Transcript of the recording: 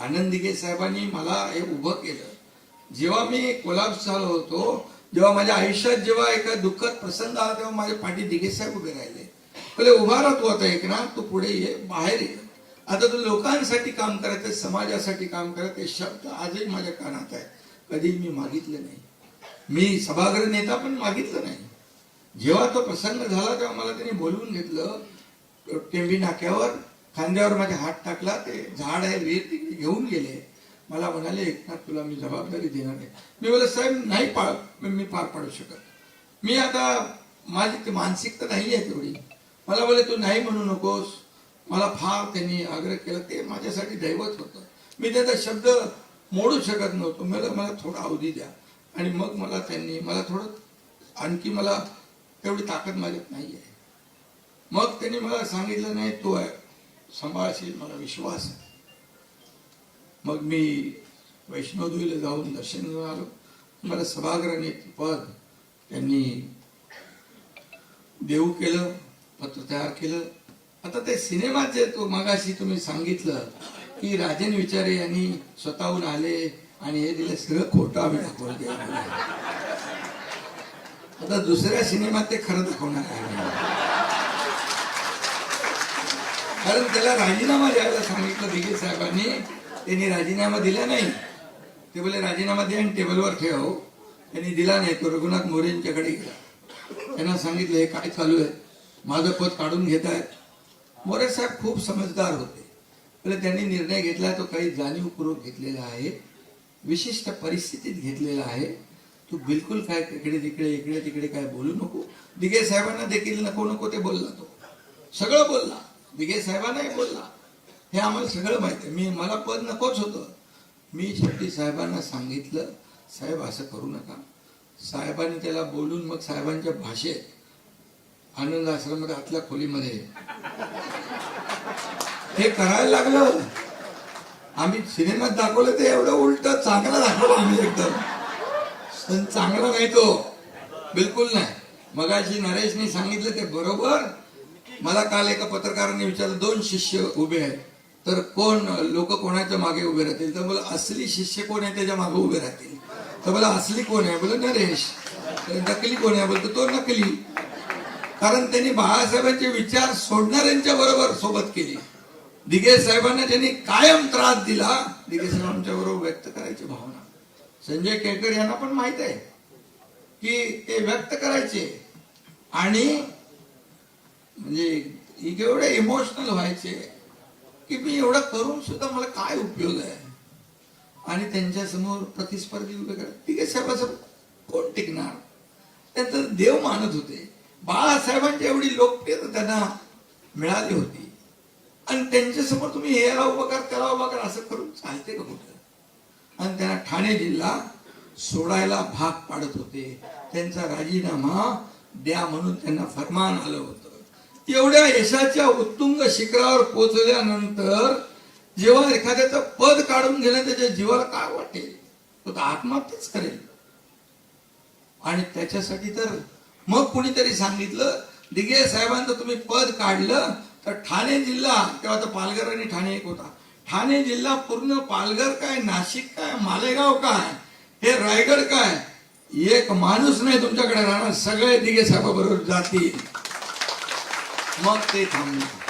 आनंद दिघे साहेबांनी मला हे उभं केलं. जेव्हा मी कोलाप्स झालो होतो जेव्हा माझ्या आयुष्यात जेव्हा एका दुःखद प्रसंग आला तेव्हा माझ्या पाठी दिघे साहेब उभे राहिले. बोले उभा राहतो तू आता एकनाथ. तू पुढे ये बाहेर ये. आता तू लोकांसाठी काम करत आहे समाजासाठी काम करत हे शब्द आजही माझ्या कानात आहे. कधी मी मागितले नाही. मी सभागृह नेता पण मागितलं नाही. जेव्हा तो प्रसंग झाला तेव्हा मला त्यांनी बोलवून घेतलं टेंबी नाक्यावर खांद्यावर माझ्या हात टाकला ते झाड आहे वीर तिकडे घेऊन गेले. मला म्हणाले एकनाथ तुला मी जबाबदारी देणार नाही. मी बोला साहेब नाही पाळ मी पार पाडू शकत. मी आता माझी ती मानसिकता नाही आहे तेवढी. मला बोले तू नाही म्हणू नकोस. मला फार त्यांनी आग्रह केला ते माझ्यासाठी दैवत होतं. मी त्याचा शब्द मोडू शकत नव्हतो. मला मला थोडा अवधी द्या. आणि मग मला त्यांनी मला थोडं आणखी मला तेवढी ताकद माझ्यात नाही आहे मग त्यांनी मला सांगितलं नाही तू आहे. सांभाळशील मला विश्वास आहे. मग मी वैष्णोदेवीला जाऊन दर्शन घेऊन आलो. मला सभागृहाने पद त्यांनी देऊ केलं पत्र तयार केलं. आता ते सिनेमात जे तो मगाशी तुम्ही सांगितलं की राजन विचारे यांनी स्वतःहून आले आणि हे दिलं सगळं खोटं आम्ही दाखवलं आता दुसऱ्या सिनेमात ते खरं दाखवणार आहे. कारण त्याला राजीनामा द्यायला सांगितलं दिगे साहेबांनी. त्यांनी राजीनामा दिला नाही. ते बोले राजीनामा दे आणि टेबलवर ठेव. त्यांनी दिला नाही तो रघुनाथ मोरेंच्याकडे गेला. त्यांना सांगितलं हे काय चालू आहे? माझं पद काढून घेत आहेत मोरे साहेब खूप समजदार होते. म्हणजे त्यांनी निर्णय घेतला तो काही जाणीवपूर्वक घेतलेला आहे. विशिष्ट परिस्थितीत घेतलेला आहे. तू बिलकुल काय इकडे तिकडे इकडे तिकडे काय बोलू नको. दिगे साहेबांना देखील नको नको ते बोलला तो. सगळं बोलला. दिघे साहेबांनाही बोलला. हे आम्हाला सगळं माहिती मी मला पद नकोच होतं. मी शेवटी साहेबांना सांगितलं साहेब असं करू नका. साहेबांनी त्याला बोलून मग साहेबांच्या भाषेत आनंद आश्रमात आतल्या खोलीमध्ये हे करायला लागलं. आम्ही सिनेमात दाखवलं ते एवढं उलट चांगलं दाखवलं आम्ही एकदम. पण चांगला नाही तो. बिलकुल नाही. मगाशी नरेशने सांगितलं ते बरोबर. मला काल एका पत्रकाराने विचारलं दोन शिष्य उभे आहेत. तर कोण लोक कोणाच्या मागे उभे राहतील? तर मला असली शिष्य कोण आहे त्याच्यामागे उभे राहतील? तर मला असली कोण आहे? बोल नरेश. नकली कोण आहे? बोलतो तो नकली. कारण त्यांनी बाळासाहेबांचे विचार सोडणाऱ्यांच्या बरोबर सोबत केली. दिगे साहेबांना त्यांनी कायम त्रास दिला. दिगे साहेबांच्या बरोबर व्यक्त करायची भावना. संजय केळकर यांना पण माहीत आहे की ते व्यक्त करायचे. आणि म्हणजे एवढे इमोशनल व्हायचे की मी एवढं करून सुद्धा मला काय उपयोग आहे? आणि त्यांच्यासमोर प्रतिस्पर्धी उभे करा ठीक कोण टिकणार? त्यांचं देव मानत होते. बाळासाहेबांची एवढी लोकप्रियता त्यांना मिळाली होती. आणि त्यांच्यासमोर तुम्ही याला उभं कर त्याला उभं कर असं करून चालते का कुठं? आणि त्यांना ठाणे जिल्हा सोडायला भाग पाडत होते. त्यांचा राजीनामा द्या म्हणून त्यांना फरमान आलं होतं. एवढ्या यशाच्या उत्तुंग शिखरावर पोचल्यानंतर जेव्हा एखाद्याचं पद काढून घेणं त्याच्या जीवाला काय वाटेल? तो तर आत्महत्याच करेल. आणि त्याच्यासाठी तर मग कुणीतरी सांगितलं दिघे साहेबांचं तुम्ही पद काढलं तर ठाणे जिल्हा तेव्हा तर पालघर आणि ठाणे एक होता. ठाणे जिल्हा पूर्ण पालघर काय नाशिक काय मालेगाव काय हे रायगड काय? एक माणूस नाही तुमच्याकडे राहणार सगळे दिघे साहेबाबरोबर जातील. मग ते थांबले